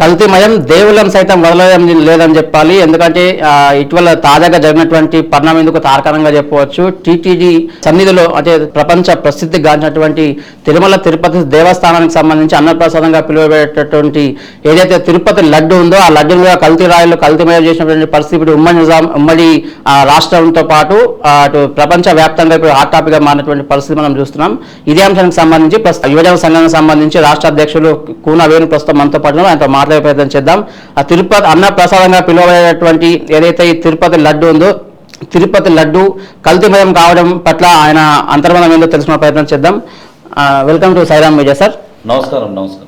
కల్తీమయం దేవులం సైతం వదలడం లేదని చెప్పాలి. ఎందుకంటే ఇటీవల తాజాగా జరిగినటువంటి పరిణామం ఎందుకు తారకారంగా చెప్పవచ్చు? టీటీడీ సన్నిధిలో అంటే ప్రపంచ ప్రసిద్ధి గాంచినటువంటి తిరుమల తిరుపతి దేవస్థానానికి సంబంధించి అన్నప్రసాదంగా పిలువబడేటటువంటి ఏదైతే తిరుపతి లడ్డు ఉందో ఆ లడ్డు మీద కల్తీ రాయలు కల్తీమయం చేసినటువంటి పరిస్థితి ఇప్పుడు ఉమ్మడి నిజాం ఉమ్మడి ఆ, రాష్ట్రంతో పాటు అటు ప్రపంచ వ్యాప్తంగా ఇప్పుడు హాట్ టాపిక్గా మారినటువంటి పరిస్థితి మనం చూస్తున్నాం. ఇదే అంశానికి సంబంధించి యువజన సంఘానికి సంబంధించి రాష్ట్ర అధ్యక్షులు కూనా వేణు ప్రస్తుతం మనతో పాటు ఆయనతో మాట్లాడే ప్రయత్నం చేద్దాం. ఆ తిరుపతి అన్న ప్రసాదంగా పిలువబడేటువంటి ఏదైతే ఈ తిరుపతి లడ్డు ఉందో తిరుపతి లడ్డు కల్తీమయం కావడం పట్ల ఆయన అంతర్మనం ఏందో తెలుసుకునే ప్రయత్నం చేద్దాం. Welcome to Sairam media sir. నమస్కారం నమస్కారం.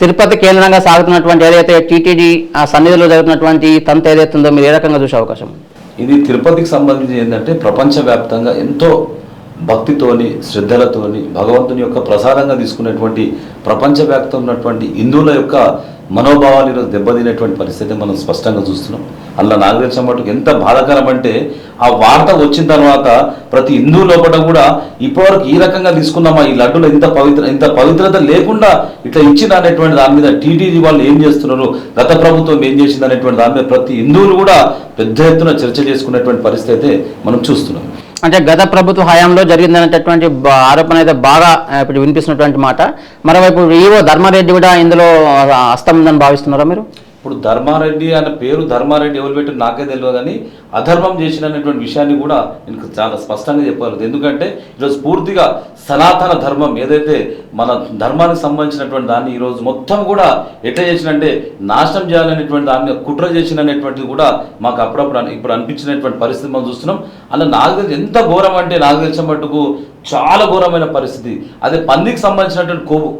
తిరుపతి కేంద్రంగా సాగుతున్నటువంటి ఏదైతే టీటీడీ ఆ సన్నిధిలో జరుగుతున్నటువంటి తంతు ఏదైతే ఉందో మీరు ఏ రకంగా చూసే అవకాశం? ఇది తిరుపతికి సంబంధించి ఏంటంటే ప్రపంచవ్యాప్తంగా ఎంతో భక్తితోని శ్రద్ధలతోని భగవంతుని యొక్క ప్రసాదంగా తీసుకునేటువంటి ప్రపంచవ్యాప్తంగా ఉన్నటువంటి హిందువుల యొక్క మనోభావాలు ఈరోజు దెబ్బతినేటువంటి పరిస్థితి మనం స్పష్టంగా చూస్తున్నాం. అలా నాకు తెలిసిన మటుకు ఎంత బాధాకరం అంటే ఆ వార్త వచ్చిన తర్వాత ప్రతి హిందూ లోపల కూడా ఇప్పటివరకు ఈ రకంగా తీసుకున్నామా ఈ లడ్డులో ఇంత పవిత్ర ఇంత పవిత్రత లేకుండా ఇట్లా ఇచ్చిన అనేటువంటి దాని మీద టీటీడీ వాళ్ళు ఏం చేస్తున్నారు గత ప్రభుత్వం ఏం చేసింది అనేటువంటి దాని మీద ప్రతి హిందువులు కూడా పెద్ద ఎత్తున చర్చ చేసుకునేటువంటి పరిస్థితి అయితే మనం చూస్తున్నాం. అంటే గత ప్రభుత్వ హయాంలో జరిగిందనేటటువంటి ఆరోపణ అయితే బాగా ఇప్పుడు వినిపిస్తున్నటువంటి మాట. మరోవైపు ఈవో ధర్మారెడ్డి కూడా ఇందులో హస్తం ఉందని భావిస్తున్నారా మీరు? ఇప్పుడు ధర్మారెడ్డి అనే పేరు ధర్మారెడ్డి ఎవరు పెట్టి నాకే తెలియదు కానీ అధర్మం చేసిన అనేటువంటి విషయాన్ని కూడా నేను చాలా స్పష్టంగా చెప్పగలదు ఎందుకంటే ఈరోజు పూర్తిగా సనాతన ధర్మం ఏదైతే మన ధర్మానికి సంబంధించినటువంటి దాన్ని ఈరోజు మొత్తం కూడా ఎట్లా చేసినంటే నాశనం చేయాలనేటువంటి దాన్ని కుట్ర చేసినటువంటిది కూడా మాకు అప్పుడప్పుడు అని- ఇప్పుడు అనిపించినటువంటి పరిస్థితి మనం చూస్తున్నాం. అలా నాకు తెలిసి ఎంత ఘోరం అంటే నాకు తెలిసిన మట్టుకు చాలా ఘోరమైన పరిస్థితి. అదే పందికి సంబంధించినటువంటి కొవ్వు.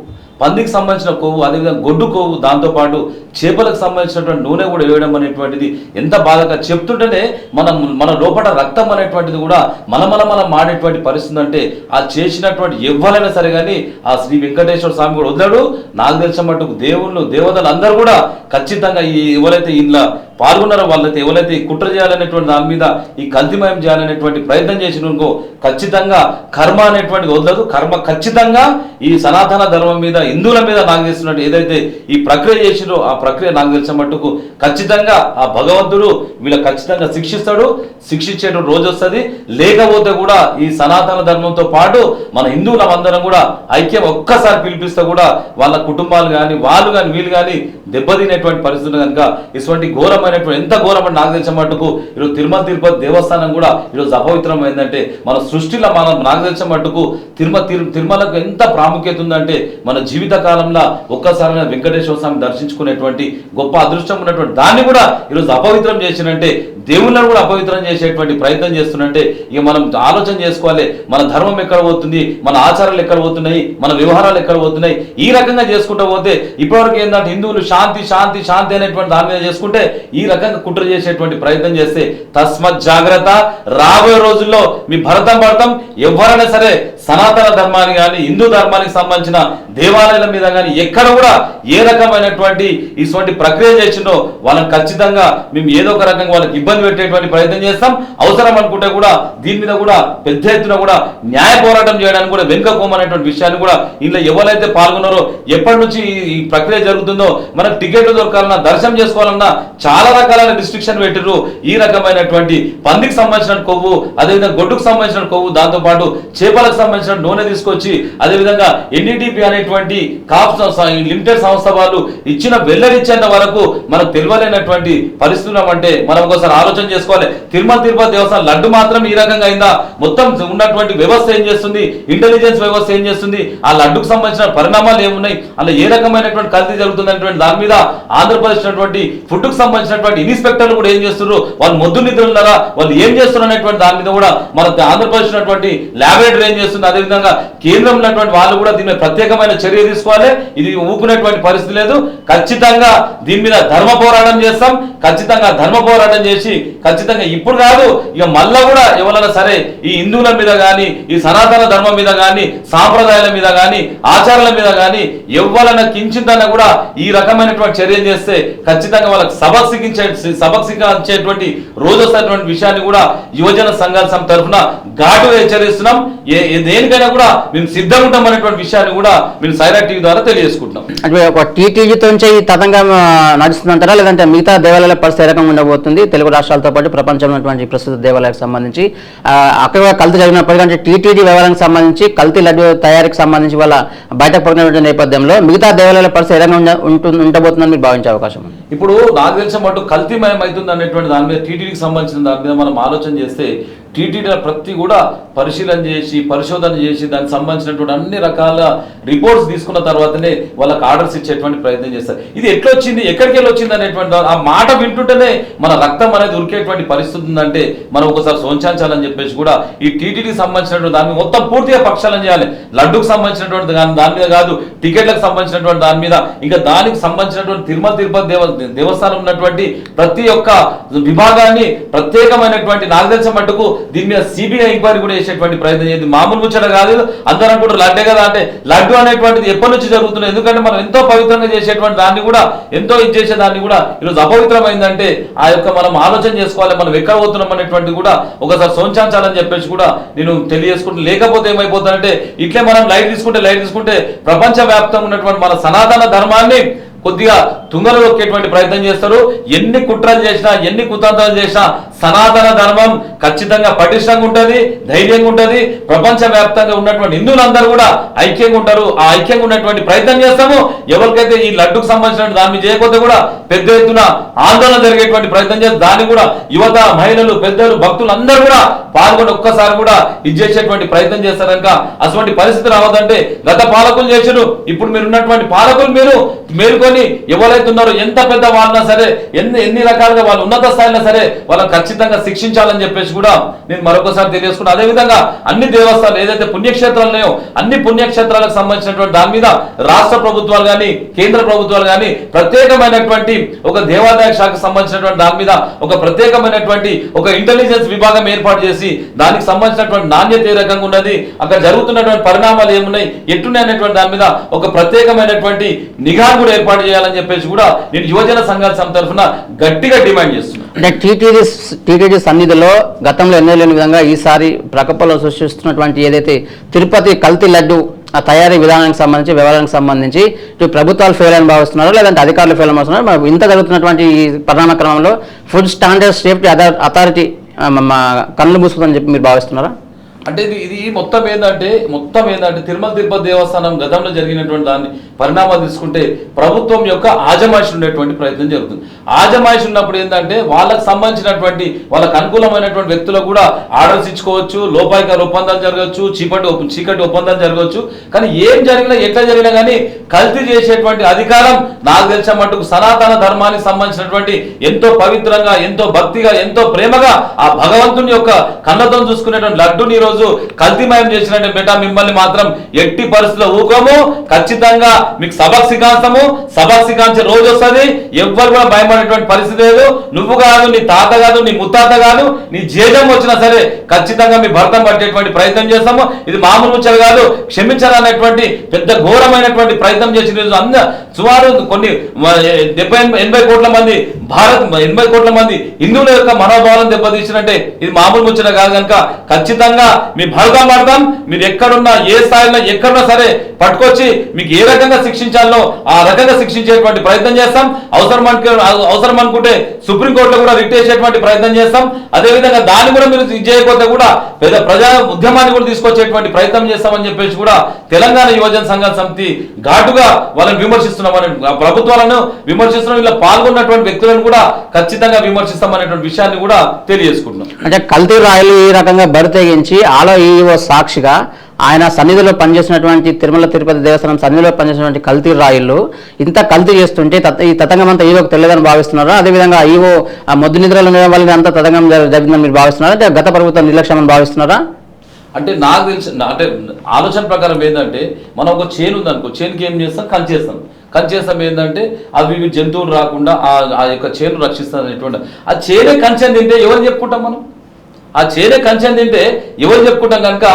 పందికి సంబంధించిన కొవ్వు అదేవిధంగా గొడ్డు కొవ్వు దాంతోపాటు చేపలకు సంబంధించినటువంటి నూనె కూడా వేయడం అనేటువంటిది ఎంత బాధగా చెప్తుంటేనే మనం మన లోపల రక్తం అనేటువంటిది కూడా మనమల మాడేటువంటి పరిస్థితి అంటే ఆ చేసినటువంటి ఎవ్వరైనా సరే కానీ ఆ శ్రీ వెంకటేశ్వర స్వామి కూడా వదిలాడు. నాకు తెలిసిన మటుకు దేవుళ్ళు దేవతలు అందరూ కూడా ఖచ్చితంగా ఈ ఎవరైతే ఇంట్లో పాల్గొన్నారో వాళ్ళైతే ఎవరైతే ఈ కుట్ర చేయాలనేటువంటి దాని మీద ఈ కల్తిమయం చేయాలనేటువంటి ప్రయత్నం చేసినకో ఖచ్చితంగా కర్మ అనేటువంటిది వదలదు. కర్మ ఖచ్చితంగా ఈ సనాతన ధర్మం మీద హిందువుల మీద నాకు తెలిసినట్టు ఏదైతే ఈ ప్రక్రియ చేసినో ఆ ప్రక్రియ నాకు తెలిసిన మట్టుకు ఖచ్చితంగా ఆ భగవంతుడు వీళ్ళ ఖచ్చితంగా శిక్షిస్తాడు. శిక్షించేటువంటి రోజు వస్తుంది. లేకపోతే కూడా ఈ సనాతన ధర్మంతో పాటు మన హిందువుల అందరం కూడా ఐక్యం ఒక్కసారి పిలిపిస్తే కూడా వాళ్ళ కుటుంబాలు కానీ వాళ్ళు కానీ వీళ్ళు కానీ దెబ్బతినేటువంటి పరిస్థితులు కనుక ఇటువంటి ఘోరమైనటువంటి ఎంత ఘోరమని నాకు తెలిసిన మట్టుకు ఈరోజు తిరుమల తిరుపతి దేవస్థానం కూడా ఈరోజు అపవిత్రమైందంటే మన సృష్టిలో మనం నాకు తెలిసిన మట్టుకు తిరుమల తిరు తిరుమలకు ఎంత ప్రాముఖ్యత ఉందంటే మన జీవిత కాలంలో ఒక్కసారి వెంకటేశ్వర స్వామి దర్శించుకునేటువంటి గొప్ప అదృష్టం ఉన్నటువంటి దాన్ని కూడా ఈరోజు అపవిత్రం చేసినంటే దేవుళ్ళను కూడా అపవిత్రం చేసేటువంటి ప్రయత్నం చేస్తున్నట్టే ఇక మనం ఆలోచన చేసుకోవాలి మన ధర్మం ఎక్కడ పోతుంది మన ఆచారాలు ఎక్కడ పోతున్నాయి మన వ్యవహారాలు ఎక్కడ పోతున్నాయి ఈ రకంగా చేసుకుంటూ పోతే ఇప్పటివరకు ఏంటంటే హిందువులు శాంతి శాంతి శాంతి అనేటువంటి దాని మీద చేసుకుంటే ఈ రకంగా కుట్ర చేసేటువంటి ప్రయత్నం చేస్తే తస్మత్ జాగ్రత్త. రాబోయే రోజుల్లో మీ భరతం భరతం ఎవరైనా సరే సనాతన ధర్మాన్ని కానీ హిందూ ధర్మానికి సంబంధించిన దేవాలయాల మీద కానీ ఎక్కడ కూడా ఏ రకమైనటువంటి ఇటువంటి ప్రక్రియ చేసిందో వాళ్ళని ఖచ్చితంగా మేము ఏదో ఒక రకంగా వాళ్ళకి ఇబ్బంది పెట్టేటువంటి ప్రయత్నం చేస్తాం. అవసరం అనుకుంటే కూడా దీని మీద కూడా పెద్ద ఎత్తున కూడా న్యాయ పోరాటం చేయడానికి కూడా వెనుకపోమనేటువంటి విషయాన్ని కూడా ఇందులో ఎవరైతే పాల్గొన్నారో ఎప్పటి నుంచి ఈ- ప్రక్రియ జరుగుతుందో మనకు టికెట్లు దొరకాలన్నా దర్శనం చేసుకోవాలన్నా చాలా రకాలైన రిస్ట్రిక్షన్ పెట్టిర్రు. ఈ రకమైనటువంటి పందికి సంబంధించిన కొవ్వు అదేవిధంగా గొడ్డుకు సంబంధించిన కొవ్వు దాంతోపాటు చేపలకు సంబంధించిన నూనె తీసుకొచ్చి అదేవిధంగా ఎన్డీటీపీ అనేటువంటి కాప్ సంస్థ లిమిటెడ్ సంస్థ వాళ్ళు ఇచ్చిన వెల్లడిచ్చేంత వరకు మనకు తెలియలేనటువంటి పరిస్థితి అంటే మనం ఒకసారి ఆలోచన చేసుకోవాలి. తిరుమల తిరుపతి దేవస్థానం లడ్డు మాత్రం ఈ రకంగా అయిందా? మొత్తం ఉన్నటువంటి వ్యవస్థ ఏం చేస్తుంది? ఇంటెలిజెన్స్ వ్యవస్థ ఏం చేస్తుంది? ఆ లడ్డుకు సంబంధించిన పరిణామాలు ఏమున్నాయి? అలా ఏ రకమైనటువంటి కల్తీ జరుగుతుంది దాని మీద ఆంధ్రప్రదేశ్ ఉన్నటువంటి ఫుడ్కు సంబంధించినటువంటి ఇన్స్పెక్టర్లు కూడా ఏం చేస్తున్నారు? వాళ్ళు మొద్దు నిద్ర వాళ్ళు ఏం చేస్తున్నారు అనేటువంటి దాని మీద కూడా మన ఆంధ్రప్రదేశ్ ఉన్నటువంటి ల్యాబొరేటరీ ఏం చేస్తుంది? అదేవిధంగా కేంద్రం ఉన్నటువంటి వాళ్ళు కూడా దీని మీద ప్రత్యేకమైన చర్య తీసుకోవాలి. ఇది ఊపుకునేటువంటి పరిస్థితి లేదు. ఖచ్చితంగా దీని మీద ధర్మ పోరాటం చేస్తాం. ఖచ్చితంగా ధర్మ పోరాటం చేసి ఖచ్చితంగా ఇప్పుడు కాదు ఇక మళ్ళా కూడా ఎవరైనా సరే ఈ హిందువుల మీద కానీ ఈ సనాతన ధర్మం మీద కానీ సాంప్రదాయాల మీద కానీ ఆచారాల మీద కానీ ఎవరైనా కించిందన్నా కూడా ఈ రకమైనటువంటి చర్యలు చేస్తే ఖచ్చితంగా వాళ్ళకి సబక్ సిగించే రోజు వస్తున్నటువంటి విషయాన్ని కూడా యువజన సంఘాల సమితి తరఫున ఘాటుగా హెచ్చరిస్తున్నాం. ఏ దేనికైనా కూడా మేము సిద్ధంగా ఉంటాం అనేటువంటి విషయాన్ని కూడా మేము సైరా టీవీ ద్వారా తెలియజేసుకుంటున్నాం. అంటే ఒక టీటీజీతో ఈ తతంగం నడుస్తుందంటారా? లేదంటే మిగతా దేవాలయాల పరిస్థితి ఏ రకంగా ఉండబోతుంది? తెలుగు రాష్ట్రాలతో పాటు ప్రపంచంలో ఉన్నటువంటి ప్రస్తుత దేవాలయాలకు సంబంధించి అక్కడ కూడా కల్తీ జరిగినప్పటికీ అంటే టీటీడీ వ్యవహారానికి సంబంధించి కల్తీ లడ్డు తయారీకి సంబంధించి వాళ్ళ బయటకు పడినటువంటి నేపథ్యంలో మిగతా దేవాలయాల పరిస్థితి ఏ రకంగా ఉంటుంది ఉండబోతుందని మీరు భావించే అవకాశం ఉంది. ఇప్పుడు నాకు తెలిసిన మటు కల్తీమయం అవుతుంది అనేటువంటి దాని మీద టీటీడీకి సంబంధించిన దాని మీద మనం ఆలోచన చేస్తే టీటీడీల ప్రతి కూడా పరిశీలన చేసి పరిశోధన చేసి దానికి సంబంధించినటువంటి అన్ని రకాల రిపోర్ట్స్ తీసుకున్న తర్వాతనే వాళ్ళకి ఆర్డర్స్ ఇచ్చేటువంటి ప్రయత్నం చేస్తారు. ఇది ఎట్లా వచ్చింది ఎక్కడికి వెళ్ళి వచ్చింది అనేటువంటి ఆ మాట వింటుంటేనే మన రక్తం అనేది ఉరికేటువంటి పరిస్థితి ఉందంటే మనం ఒకసారి సోంచాలని చెప్పేసి కూడా ఈ టీటీడీకి సంబంధించినటువంటి దాని మీద మొత్తం పూర్తిగా పక్షాలను చేయాలి. లడ్డుకు సంబంధించినటువంటి దాని దాని మీద కాదు టికెట్లకు సంబంధించినటువంటి దాని మీద. ఇంకా దానికి సంబంధించినటువంటి తిరుమల తిరుపతి దేవ దేవస్థానం ఉన్నటువంటి ప్రతి ఒక్క విభాగాన్ని ప్రత్యేకమైనటువంటి నాకు తెలిసిన మట్టుకు దీని మీద సిబిఐ ఎంక్వైరీ కూడా చేసేటువంటి ప్రయత్నం చేయండి మామూలు ముచ్చట కాదు. అందరూ అనుకుంటారు లడ్డే కదా అంటే లడ్డు అనేటువంటిది ఎప్పటి నుంచి జరుగుతుంది? ఎందుకంటే మనం ఎంతో పవిత్రంగా చేసేటువంటి దాన్ని కూడా ఎంతో ఇది చేసే దాన్ని కూడా ఈరోజు అపవిత్రమైందంటే ఆ యొక్క మనం ఆలోచన చేసుకోవాలి. మనం ఎక్కడ పోతున్నాం అనేటువంటి కూడా ఒకసారి సోంచాంచాలని చెప్పేసి కూడా నేను తెలియజేసుకుంటూ లేకపోతే ఏమైపోతుందంటే ఇట్లే మనం లైట్ తీసుకుంటే లైట్ తీసుకుంటే ప్రపంచ వ్యాప్తంగా ఉన్నటువంటి మన సనాతన ధర్మాన్ని కొద్దిగా తుంగలు దొక్కేటువంటి ప్రయత్నం చేస్తారు. ఎన్ని కుట్రలు చేసినా ఎన్ని కుతంత్రాలు చేసినా సనాతన ధర్మం ఖచ్చితంగా పటిష్టంగా ఉంటది ధైర్యంగా ఉంటది. ప్రపంచ వ్యాప్తంగా ఉన్నటువంటి హిందువులందరూ కూడా ఐక్యంగా ఉంటారు. ఆ ఐక్యంగా ఉన్నటువంటి ప్రయత్నం చేస్తాము. ఎవరికైతే ఈ లడ్డుకు సంబంధించిన దాన్ని చేయకపోతే కూడా పెద్ద ఎత్తున ఆందోళన జరిగేటువంటి ప్రయత్నం చేస్తే దాన్ని కూడా యువత మహిళలు పెద్దలు భక్తులు అందరూ కూడా పాల్గొని ఒక్కసారి కూడా ఇది చేసేటువంటి ప్రయత్నం చేస్తారు అటువంటి పరిస్థితి రావద్దంటే గత పాలకులు చేశారు ఇప్పుడు మీరు ఉన్నటువంటి పాలకులు మీరు మేలుకొని ఎవరైతే ఉన్నారో ఎంత పెద్ద వాళ్ళన్నా సరే ఎన్ని ఎన్ని రకాలుగా వాళ్ళు ఉన్నత స్థాయిలో సరే వాళ్ళ ఖచ్చితంగా శిక్షించాలని చెప్పేసి కూడా నేను మరొకసారి తెలియజేసుకున్నాను అదేవిధంగా అన్ని దేవస్థానాలు ఏదైతే పుణ్యక్షేత్రాలు ఉన్నాయో అన్ని పుణ్యక్షేత్రాలకు సంబంధించినటువంటి దాని మీద రాష్ట్ర ప్రభుత్వాలు కానీ కేంద్ర ప్రభుత్వాలు కానీ ప్రత్యేకమైనటువంటి ఒక దేవాదాయ శాఖకు సంబంధించినటువంటి దాని మీద ఒక ప్రత్యేకమైనటువంటి ఒక ఇంటెలిజెన్స్ విభాగం ఏర్పాటు చేసి దానికి సంబంధించినటువంటి నాణ్యత ఏ రకంగా ఉన్నది అక్కడ జరుగుతున్నటువంటి పరిణామాలు ఏమున్నాయి ఎట్టున్నాయి అనేటువంటి దాని మీద ఒక ప్రత్యేకమైనటువంటి నిఘా కూడా ఏర్పాటు చేయాలని చెప్పేసి కూడా నేను యువజన సంఘాల సమితి తరఫున గట్టిగా డిమాండ్ చేస్తున్నాను. టీటీడీ సన్నిధిలో గతంలో ఎన్నో లేని విధంగా ఈసారి ప్రకపలో సృష్టిస్తున్నటువంటి ఏదైతే తిరుపతి కల్తీ లడ్డు ఆ తయారీ విధానానికి సంబంధించి వ్యవహారానికి సంబంధించి ఇటు ప్రభుత్వాలు ఫెయిల్ అని భావిస్తున్నారో లేదంటే అధికారులు ఫెయిల్ అని భావిస్తున్నారో? ఇంత జరుగుతున్నటువంటి ఈ పరిణామ క్రమంలో ఫుడ్ స్టాండర్డ్ సేఫ్టీ అథారిటీ కళ్ళు మూసుకుందని చెప్పి మీరు భావిస్తున్నారా? అంటే ఇది ఇది మొత్తం ఏంటంటే మొత్తం ఏంటంటే తిరుమల తిరుపతి దేవస్థానం గతంలో జరిగినటువంటి దాన్ని పరిణామాలు తీసుకుంటే ప్రభుత్వం యొక్క ఆజమాయిషి ఉండేటువంటి ప్రయత్నం జరుగుతుంది. ఆజమాయిషి ఉన్నప్పుడు ఏంటంటే వాళ్ళకు సంబంధించినటువంటి వాళ్ళకు అనుకూలమైనటువంటి వ్యక్తులకు కూడా ఆర్డర్స్ ఇచ్చుకోవచ్చు లోపాయిక ఒప్పందాలు జరగవచ్చు చీకటి చీకటి ఒప్పందాలు జరగవచ్చు. కానీ ఏం జరిగినా ఎట్లా జరిగినా కానీ కల్తీ చేసేటువంటి అధికారం నాకు తెలిసిన మటుకు సనాతన ధర్మానికి సంబంధించినటువంటి ఎంతో పవిత్రంగా ఎంతో భక్తిగా ఎంతో ప్రేమగా ఆ భగవంతుని యొక్క కన్నతం చూసుకునేటువంటి లడ్డుని ఈ రోజు కల్తీమయం చేసినట్టు బిడ్డ మిమ్మల్ని మాత్రం ఎట్టి పరిస్థితుల్లో ఊకోము. ఖచ్చితంగా మీకు సబక్ సికాంతము సబక్ సికాంచే రోజు వస్తుంది. ఎవ్వరు కూడా భయపడేటువంటి పరిస్థితి లేదు. నువ్వు కాదు నీ తాత కాదు నీ ముత్తాత కాదు నీ జేజం వచ్చినా సరే ఖచ్చితంగా మీ భర్తం పట్టేటువంటి ప్రయత్నం చేస్తాము. ఇది మామూలు ముచ్చట కాదు. క్షమించాలనేటువంటి పెద్ద ఘోరమైనటువంటి ప్రయత్నం చేసిన రోజు అంద సుమారు కొన్ని డెబ్బై ఎనభై- ఎనభై కోట్ల మంది భారత్ ఎనభై కోట్ల మంది హిందువుల యొక్క మనోభావాలను దెబ్బతీసినట్టే ఇది మామూలు ముచ్చట కాదు కనుక ఖచ్చితంగా మీ భర్తం పడతాం మీరు ఎక్కడున్నా ఏ స్థాయిలో ఎక్కడున్నా సరే పట్టుకొచ్చి మీకు ఏ రకంగా శిక్షించాలో ఆ రకంగా శిక్షించేటువంటి ప్రయత్నం చేస్తాం. అవసరం అనుకు అవసరం అనుకుంటే సుప్రీంకోర్టులో కూడా రిట్ చేసేటువంటి ప్రయత్నం చేస్తాం. అదేవిధంగా దాన్ని కూడా మీరు చేయకపోతే కూడా పెద్ద ప్రజా ఉద్యమాన్ని కూడా తీసుకొచ్చేటువంటి ప్రయత్నం చేస్తామని చెప్పేసి కూడా తెలంగాణ యువజన సంఘం సమితి ఘాటుగా వాళ్ళని విమర్శిస్తున్నామని ప్రభుత్వాలను విమర్శిస్తున్నాం. ఇలా పాల్గొన్నటువంటి వ్యక్తులను కూడా ఖచ్చితంగా విమర్శిస్తామనేటువంటి విషయాన్ని కూడా తెలియజేసుకుంటున్నాం. అంటే కల్తీ రాయలు ఈ రకంగా బరితెగించి ఆలో ఈఓ సాక్షిగా ఆయన సన్నిధిలో పనిచేసినటువంటి తిరుమల తిరుపతి దేవస్థానం సన్నిధిలో పనిచేసినటువంటి కల్తీ రాయిళ్ళు ఇంత కల్తీ చేస్తుంటే ఈ తతంగం అంతా ఈవోకి తెలియదని భావిస్తున్నారా? అదేవిధంగా ఈవో ఆ మొద్దు నిద్రలు ఉండడం వల్ల అంత తతంగం జరిగిందని మీరు భావిస్తున్నారా? అంటే గత ప్రభుత్వం నిర్లక్ష్యం భావిస్తున్నారా? అంటే నాకు తెలిసి అంటే ఆలోచన ప్రకారం ఏంటంటే మనం ఒక చేను ఉందనుకో చేనుకి ఏం చేస్తాం? కంచి చేస్తాం. కంచి చేస్తాం ఏంటంటే అవి జంతువులు రాకుండా ఆ ఆ యొక్క చేను రక్షిస్తాం అనేటువంటి ఆ చేనే కంచెని తింటే ఎవరు చెప్పుకుంటాం మనం? ఆ చేనే కంచెని తింటే ఎవరు చెప్పుకుంటాం కనుక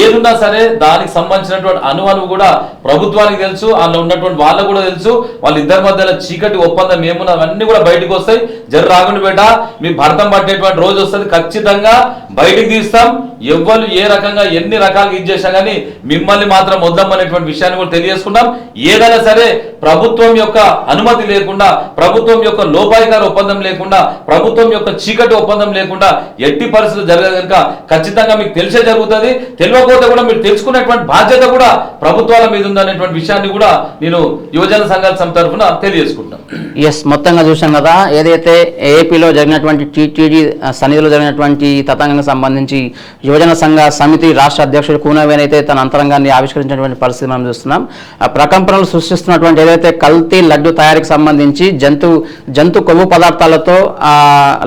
ఏదున్నా సరే దానికి సంబంధించినటువంటి అనుమానం కూడా ప్రభుత్వానికి తెలుసు అందులో ఉన్నటువంటి వాళ్ళకు కూడా తెలుసు. వాళ్ళ ఇద్దరి మధ్యలో చీకటి ఒప్పందం ఏమున్నా అవన్నీ కూడా బయటకు వస్తాయి. జర రాకుండా బేట మీ భర్తం పట్టేటువంటి రోజు వస్తుంది. ఖచ్చితంగా బయటికి తీస్తాం. ఎవ్వరు ఏ రకంగా ఎన్ని రకాలుగా ఇది చేసినా కానీ మిమ్మల్ని మాత్రం వద్దామనేటువంటి విషయాన్ని కూడా తెలియజేసుకుంటాం. ఏదైనా సరే ప్రభుత్వం యొక్క అనుమతి లేకుండా ప్రభుత్వం యొక్క లోపాయికార ఒప్పందం లేకుండా ప్రభుత్వం యొక్క చీకటి ఒప్పందం లేకుండా ఎట్టి పరిస్థితులు జరగదు కనుక ఖచ్చితంగా మీకు తెలిసే జరుగుతుంది. తెలియకపోతే కూడా మీరు తెలుసుకునేటువంటి బాధ్యత కూడా ప్రభుత్వాల మీద ఉందనేటువంటి విషయాన్ని కూడా నేను యువజన సంఘాల సంస్థ తరఫున తెలియజేసుకుంటాను ఎస్ మొత్తంగా చూసాం కదా ఏదైతే ఏపీలో జరిగినటువంటి టీటీడీ సన్నిధిలో జరిగినటువంటి తతంగానికి సంబంధించి యువజన సంఘ సమితి రాష్ట్ర అధ్యక్షుడు కూనవేన్ అయితే తన అంతరంగాన్ని ఆవిష్కరించినటువంటి పరిస్థితి మనం చూస్తున్నాం. ఆ ప్రకంపనలు సృష్టిస్తున్నటువంటి ఏదైతే కల్తీ లడ్డు తయారీకి సంబంధించి జంతు జంతు కొవ్వు పదార్థాలతో ఆ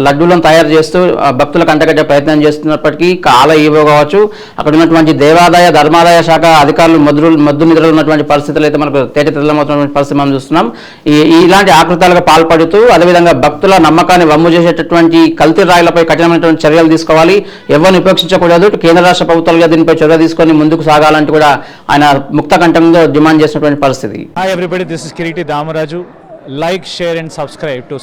లడ్డూలను తయారు చేస్తూ భక్తులకు అంటగట్టే ప్రయత్నం ప్రయత్నం చేస్తున్నప్పటికీ కాల ఈవో కావచ్చు అక్కడ ఉన్నటువంటి దేవాదాయ ధర్మాదాయ శాఖ అధికారులు మధురు మద్దు నిద్రలు ఉన్నటువంటి పరిస్థితులు అయితే మనకు తేట పరిస్థితి మనం చూస్తున్నాం. ఇలాంటి ఆకృతాలకు పాల్పడుతూ అదేవిధంగా భక్తుల నమ్మకాన్ని వమ్ము చేసేటటువంటి కల్తీ రాయిలపై కఠినమైనటువంటి చర్యలు తీసుకోవాలి. ఎవరిని ఉపేక్షించకూడదు. కేంద్ర రాష్ట్ర ప్రభుత్వాలుగా దీనిపై చర్య తీసుకొని ముందుకు సాగాలంటూ కూడా ఆయన ముక్త కంఠంలో డిమాండ్ చేసినటువంటి పరిస్థితి. Hi everybody, this is Kiriti Damaraju. Like, share and subscribe to